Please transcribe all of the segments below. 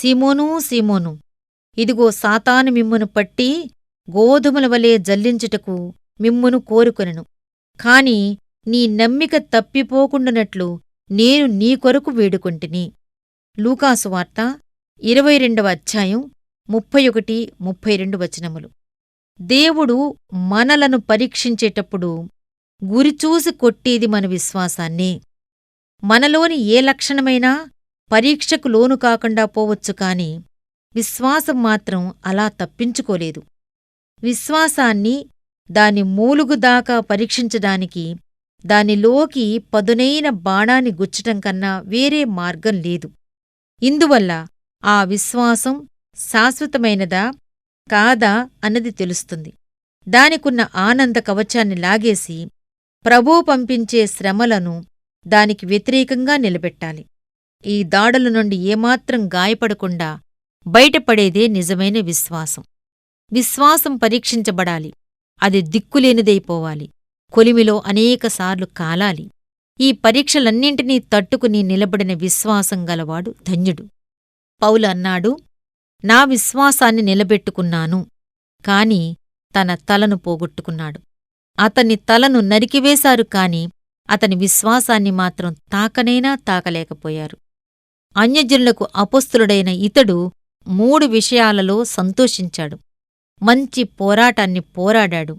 సీమోనూ సీమోను. ఇదిగో సాతాను మిమ్మును పట్టి గోధుమల వలె జల్లించుటకు మిమ్మును కోరుకొనెను. కాని నీ నమ్మిక తప్పిపోకుండునట్లు నేను నీ కొరకు వేడుకొంటిని. లూకాసు వార్త ఇరవై రెండవ అధ్యాయం ముప్పై ఒకటి ముప్పై రెండు వచనములు. దేవుడు మనలను పరీక్షించేటప్పుడు గురిచూసి కొట్టేది మన విశ్వాసాన్నే. మనలోని ఏ లక్షణమైనా పరీక్షకు లోను కాకుండా పోవచ్చు కాని విశ్వాసం మాత్రం అలా తప్పించుకోలేదు. విశ్వాసాన్ని దాని మూలుగుదాకా పరీక్షించడానికి దానిలోకి పదునైన బాణాన్ని గుచ్చటం కన్నా వేరే మార్గం లేదు. ఇందువల్ల ఆ విశ్వాసం శాశ్వతమైనదా కాదా అన్నది తెలుస్తుంది. దానికున్న ఆనంద కవచాన్ని లాగేసి ప్రభూ పంపించే శ్రమలను దానికి వ్యతిరేకంగా నిలబెట్టాలి. ఈ దాడుల నుండి ఏమాత్రం గాయపడకుండా బయటపడేదే నిజమైన విశ్వాసం. విశ్వాసం పరీక్షించబడాలి. అది దిక్కులేనిదైపోవాలి. కొలిమిలో అనేకసార్లు కాలాలి. ఈ పరీక్షలన్నింటినీ తట్టుకుని నిలబడిన విశ్వాసం గలవాడు ధన్యుడు. పౌలు అన్నాడు నా విశ్వాసాన్ని నిలబెట్టుకున్నాను కాని తన తలను పోగొట్టుకున్నాడు. అతని తలను నరికివేశారు కాని అతని విశ్వాసాన్ని మాత్రం తాకనైనా తాకలేకపోయారు. అన్యజనులకు అపస్తులుడైన ఇతడు మూడు విషయాలలో సంతోషించాడు. మంచి పోరాటాన్ని పోరాడాడు.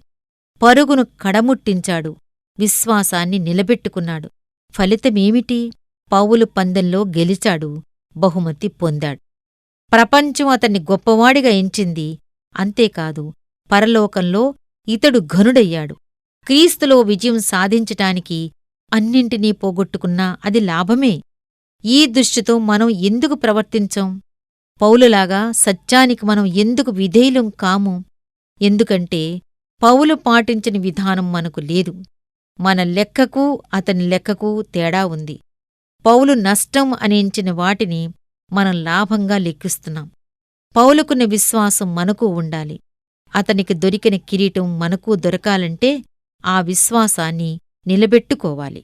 పరుగును కడముట్టించాడు. విశ్వాసాన్ని నిలబెట్టుకున్నాడు. ఫలితమేమిటి? పౌలు పందెంలో గెలిచాడు. బహుమతి పొందాడు. ప్రపంచం అతన్ని గొప్పవాడిగా ఎంచింది. అంతేకాదు పరలోకంలో ఇతడు ఘనుడయ్యాడు. క్రీస్తులో విజయం సాధించటానికి అన్నింటినీ పోగొట్టుకున్నా అది లాభమే. ఈ దృష్టితో మనం ఎందుకు ప్రవర్తించం? పౌలులాగా సత్యానికి మనం ఎందుకు విధేయులం కాము? ఎందుకంటే పౌలు పాటించిన విధానం మనకు లేదు. మన లెక్కకు అతని లెక్కకు తేడా ఉంది. పౌలు నష్టం అనించిన వాటిని మనం లాభంగా లెక్కిస్తున్నాం. పౌలుకున్న విశ్వాసం మనకు ఉండాలి. అతనికి దొరికిన కిరీటం మనకు దొరకాలంటే ఆ విశ్వాసాన్ని నిలబెట్టుకోవాలి.